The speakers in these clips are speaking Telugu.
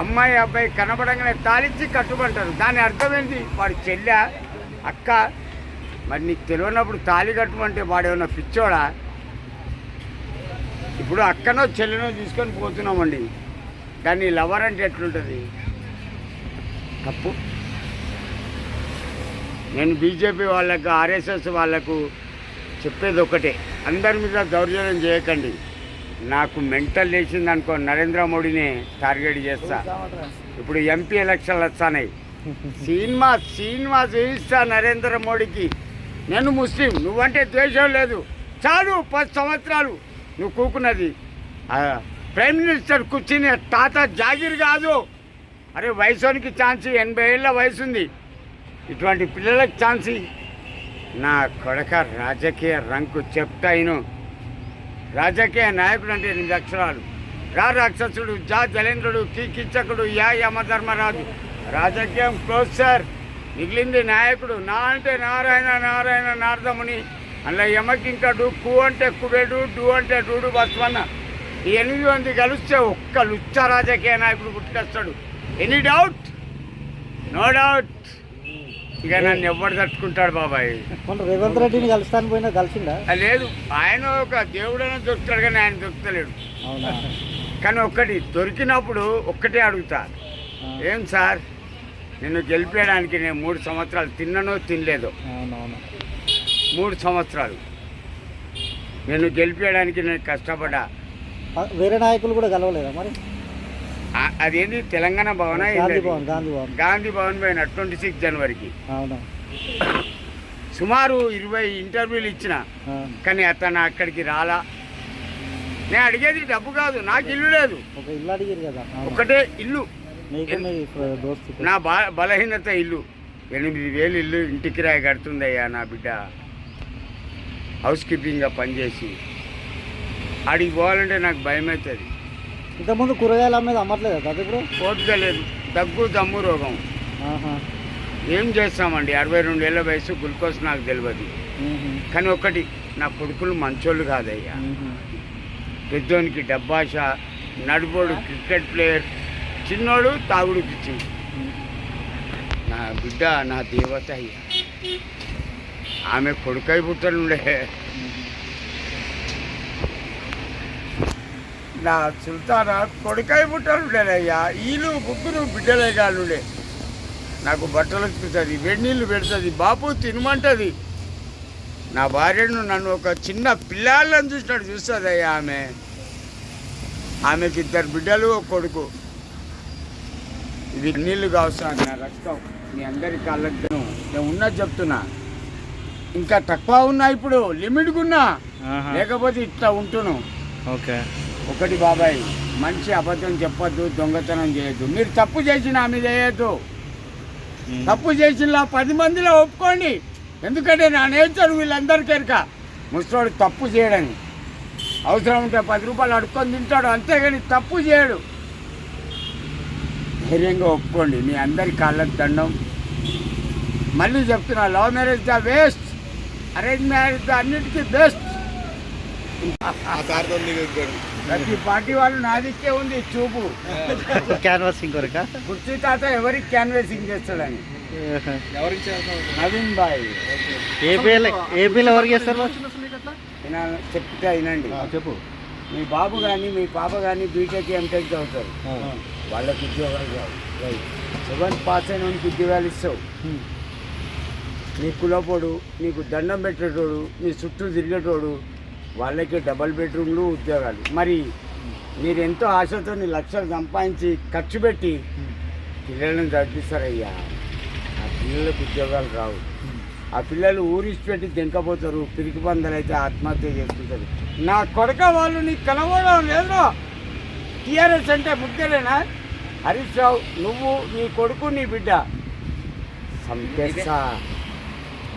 అమ్మాయి అబ్బాయి కనబడంగానే తాళిచ్చి కట్టుమంటారు దాని అర్థం ఏంటి? వాడి చెల్లె అక్క మరి నీకు తెలియనప్పుడు తాళి కట్టమంటే వాడు పిచ్చోడా? ఇప్పుడు అక్కనో చెల్లెనో తీసుకొని పోతున్నామండి. కానీ లవర్ అంటే ఎట్లుంటుంది? తప్పు. నేను బీజేపీ వాళ్ళకు ఆర్ఎస్ఎస్ వాళ్ళకు చెప్పేది ఒకటే. అందరి మీద దౌర్జన్యం చేయకండి. నాకు మెంటల్ లేచింది అనుకో నరేంద్ర మోడీని టార్గెట్ చేస్తా. ఇప్పుడు ఎంపీ ఎలక్షన్లు వస్తాయి సినిమా సినిమా చేయిస్తా నరేంద్ర మోడీకి. నేను ముస్లిం నువ్వంటే ద్వేషం లేదు. చాలు పది సంవత్సరాలు. నువ్వు కూకున్నది. ప్రైమ్ మినిస్టర్ కూర్చుని తాత జాగిర్ కాదు. అరే వయసునికి ఛాన్స్ ఎనభై ఏళ్ళ వయసు ఉంది ఇటువంటి పిల్లలకు ఛాన్స్ నా కొడక రాజకీయ రంకు చెప్తాయిను రాజకీయ నాయకుడు అంటే ఎనిమిది అక్షరాలు. రా రాక్షసుడు జా జలేంద్రుడు కీ కిచ్చకుడు యా యమధర్మరాజు. రాజకీయం క్లోజ్ సార్. మిగిలింది నాయకుడు. నా అంటే నారాయణ నారాయణ నారదముని. అందులో యమకి ఇంకా డు కు అంటే కుబేడు డు అంటే డూడు బస్వన్న. ఈ ఎనిమిది మంది కలిస్తే ఒక్క లుచ్చ రాజకీయ నాయకుడు పుట్టుకొస్తాడు. Any doubt? No doubt. ఇక నన్ను ఎవరు తట్టుకుంటాడు బాబాయ్? మొన్న రేవంత్ రెడ్డిని కలుస్తాను పోయినా కలిసిండా? ఆ, లేదు. ఆయన ఒక దేవుడైనా దొరుకుతాడు కానీ ఆయన దొరుకుతలేడు. అవునా? కానీ ఒక్కటి దొరికినప్పుడు ఒక్కటే అడుగుతా. ఏం సార్? నిన్ను గెలిపేయడానికి నేను మూడు సంవత్సరాలు తిన్ననో తినలేదో? మూడు సంవత్సరాలు. నేను గెలిపేయడానికి నేను కష్టపడ్డా. వేరే నాయకులు కూడా కలవలేదా మరి? అదేంటి తెలంగాణ భవన గాంధీ భవన్ గాంధీ భవన్. గాంధీ భవన్ పోయిన ట్వంటీ సిక్స్ జనవరికి. అవునా. సుమారు ఇరవై ఇంటర్వ్యూలు ఇచ్చిన. కానీ అతను అక్కడికి రాలా. నేను అడిగేది డబ్బు కాదు నాకు ఇల్లు లేదు. ఒక ఇల్లు అడిగారు కదా. ఒకటే ఇల్లు. నా బా బలహీనత ఇల్లు. ఎనిమిది వేలు ఇల్లు ఇంటికి రాయి కడుతుందయ్యా నా బిడ్డ. హౌస్ కీపింగ్గా పనిచేసి. ఆడికి పోవాలంటే నాకు భయం అవుతుంది ఇంతకుముందు కూరగాయలు అమ్మేది అమ్మట్లేదా కదా ఇప్పుడు? లేదు దగ్గు దమ్ము రోగం. ఏం చేస్తామండి? అరవై రెండు ఏళ్ళ వయసు గ్లూకోజ్ నాకు తెలియదు. కానీ ఒకటి నా కొడుకులు మంచోళ్ళు కాదయ్యా. పెద్దోనికి డబ్బాష నడుపోడు క్రికెట్ ప్లేయర్ చిన్నోడు తాగుడు పిచ్చి. నా బిడ్డ నా దేవత అయ్యా. ఆమె కొడుకై పుట్టనుండే. నా సుల్తాన కొడుకై పుట్టనుండేనయ్యా. వీళ్ళు ముగ్గురు బిడ్డలే కానుండే. నాకు బట్టలు ఉతుకుతుంది వెన్నీళ్ళు పెడుతుంది బాపు తినమంటుంది. నా భార్యను నన్ను ఒక చిన్న పిల్లాళ్ళని చూసినట్టు చూస్తుందయ్యా ఆమె. ఆమెకి ఇద్దరు బిడ్డలు ఒక కొడుకు. ఇది నీళ్ళు కావస్తాను నా రక్తం. మీ అందరి కాళ్ళకు నేను ఉన్నది చెప్తున్నా. ఇంకా తక్కువ ఉన్నా ఇప్పుడు లిమిట్గా ఉన్నా. ఆహా. లేకపోతే ఇట్లా ఉంటును ఓకే. ఒకటి బాబాయ్ మంచి అబద్ధం చెప్పొద్దు దొంగతనం చేయొద్దు. మీరు తప్పు చేసిన ఆమె చేయొద్దు. తప్పు చేసిన పది మందిలో ఒప్పుకోండి. ఎందుకంటే నా నేర్చాడు వీళ్ళందరికీ ఎరక. ముసలోడు తప్పు చేయడని. అవసరం ఉంటే పది రూపాయలు అడుక్కొని తింటాడు అంతేగాని తప్పు చేయడు. ధైర్యంగా ఒప్పుకోండి మీ అందరి కాళ్ళకు దండం. మళ్ళీ చెప్తున్నా love marriage the waste arrange marriage the అన్నిటికీ బెస్ట్. ప్రతి పార్టీ వాళ్ళు నాదికే ఉంది చూపు. క్యాన్వాసింగ్ కొరక? కుర్చీ తాత ఎవరికి క్యాన్వేసింగ్ చేస్తాడని? నవీన్ బాయ్. ఏపీఎల్ ఏపీలో ఎవరికి చేస్తారు? చెప్తే వినండి. చెప్పు. మీ బాబు కానీ మీ పాప కానీ బీటెక్ ఎంటెక్ చదువుతారు. వాళ్ళకి ఉద్యోగాలు రైట్ సెవెంత్ పాస్ అయిన వానికి ఉద్యోగాలు ఇస్తావు? నీ కులపోడు నీకు దండం పెట్టేటోడు నీ చుట్టూ తిరిగేటోడు వాళ్ళకి డబల్ బెడ్రూమ్లు ఉద్యోగాలు. మరి మీరు ఎంతో ఆశతో లక్షలు సంపాదించి ఖర్చు పెట్టి పిల్లలను చదివిస్తారయ్యా. ఆ పిల్లలకు ఉద్యోగాలు రావు. ఆ పిల్లలు ఊరిసి పెట్టి దెంకపోతారు పిరికి పందలు అయితే ఆత్మహత్య చేసుకుంటారు. నా కొడక వాళ్ళు నీకు కనబడడం లేదురా. టీఆర్ఎస్ అంటే ముఖ్యలేనా హరీష్ రావు నువ్వు నీ కొడుకు నీ బిడ్డ. సంపేస్తా.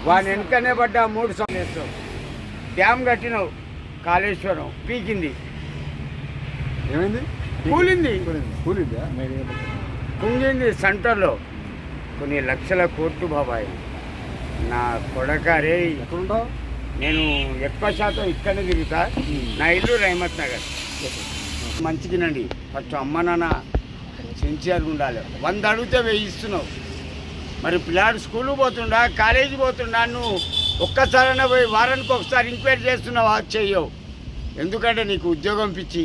వాని వెనుకనే పడ్డా మూడు సంవత్సరం డ్యామ్ కట్టినావు. కాళేశ్వరం పీకింది. ఏమైంది? కూలింది. కూలిందా. కుంగింది సెంటర్లో. కొన్ని లక్షల కోట్లు బాబాయ్. నా కొడకారే. ఎక్కడుంటావు? నేను ఎక్కువ శాతం ఇక్కడనే తిరుగుతా. నా ఇల్లు రహమత్ నగర్. మంచిగినండి ఫస్ట్ అమ్మ నాన్న సిన్సియర్గా ఉండాలి. వంద అడిగితే వెయ్యి ఇస్తున్నావు. మరి పిల్లాడు స్కూల్ పోతుండా కాలేజీ పోతుండా నువ్వు ఒక్కసారైనా పోయి వారానికి ఒకసారి ఎంక్వైరీ చేస్తున్నావు? అది చెయ్యవు. ఎందుకంటే నీకు ఉద్యోగం పిచ్చి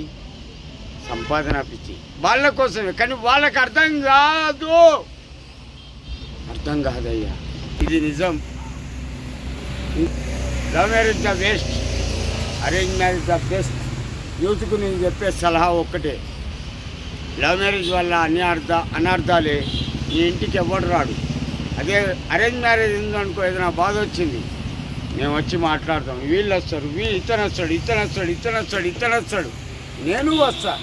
సంపాదన పిచ్చి. వాళ్ళ కోసమే కానీ వాళ్ళకి అర్థం కాదు. అర్థం కాదయ్యా. ఇది నిజం. Love marriage the best arrange marriage the best. యూత్కు నేను చెప్పే సలహా ఒక్కటే. లవ్ మ్యారేజ్ వల్ల అన్ని అర్థ అనర్థాలే. నీ ఇంటికి ఎవడు రాడు? అదే అరేంజ్ మ్యారేజ్ ఉందనుకో ఏదైనా బాధ వచ్చింది. మేము వచ్చి మాట్లాడతాం. వీళ్ళు వస్తారు వీళ్ళు ఇతను వస్తాడు ఇతను వస్తాడు ఇతను వస్తాడు ఇతను వస్తాడు. నేను వస్తా.